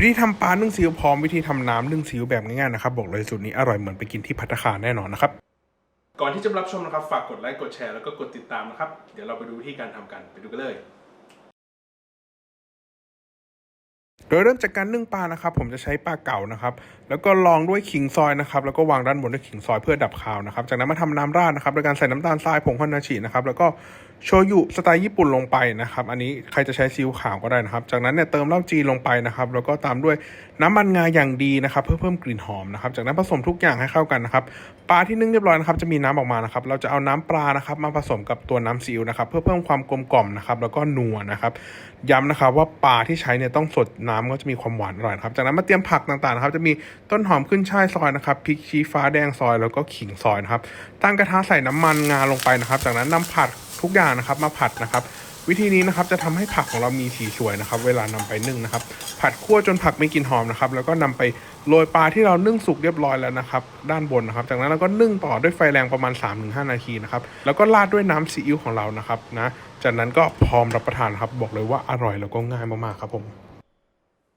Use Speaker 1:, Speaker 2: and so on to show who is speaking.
Speaker 1: วิธีทำปลานึ่งซีอิ๊วพร้อมวิธีทำน้ำนึ่งซีอิ๊วแบบง่ายๆนะครับบอกเลยสูตรนี้อร่อยเหมือนไปกินที่พัตตาคารแน่นอนนะครับก่อนที่จะรับชมนะครับฝากกดไลค์กดแชร์แล้วก็กดติดตามนะครับเดี๋ยวเราไปดูวิธีการทำกันไปดูกันเลยโดยเริ่มจากการนึ่งปลานะครับ ผมจะใช้ปลาเก่านะครับ แล้วก็ลองด้วยขิงซอยนะครับ แล้วก็วางด้านบนด้วยขิงซอยเพื่อดับคาวนะครับ จากนั้นมาทำน้ำราดนะครับโดยการใส่น้ำตาลทรายผงฮอนนาชินะครับ แล้วก็ โชยุสไตล์ญี่ปุ่นลงไปนะครับ อันนี้ใครจะใช้ซีอิ๊วขาวก็ได้นะครับ จากนั้นเนี่ยเติมเหล้าจีนลงไปนะครับ แล้วก็ตามด้วยน้ำมันงาอย่างดีนะครับ เพื่อเพิ่มกลิ่นหอมนะครับ จากนั้นผสมทุกอย่างให้เข้ากันนะครับ ปลาที่นึ่งเรียบร้อยนะครับจะมีน้ำออกมานะครับ เราจะเอาน้ำปลานะครับมาผสมกับตัวน้ำซีอิ๊วนะครับ เพื่อเพิ่มความกลมกล่อมนะครับ แล้วก็นัวนะครับ ย้ำนะครับว่าปลาที่ใช้เนี่ยต้องสดน้ำก็จะมีความหวานอร่อยครับ จากนั้นมาเตรียมผักต่างๆนะครับ จะมีต้นหอมขึ้นช่ายซอยนะครับ พริกชี้ฟ้าแดงซอย แล้วก็ขิงซอยนะครับ ตั้งกระทะใส่น้ำมันงาลงไปนะครับ จากนั้นนำผัด ทุกอย่างนะครับมาผัดนะครับ วิธีนี้นะครับจะทำให้ผักของเรามีสีสวยนะครับ เวลานำไปนึ่งนะครับ ผัดคั่วจนผักไม่กลิ่นหอมนะครับ แล้วก็นำไปโรยปลาที่เรานึ่งสุกเรียบร้อยแล้วนะครับ ด้านบนนะครับ จากนั้นเราก็นึ่งต่อด้วยไฟแรงประมาณ 3-5 นาทีนะครับ แล้วก็ราดด้วยน้ำซีอิ๊วของเรานะครับนะ จากนั้นก็พร้อมรับประทานครับ บอกเลยว่าอร่อยแล้วก็ง่ายมากๆครับผม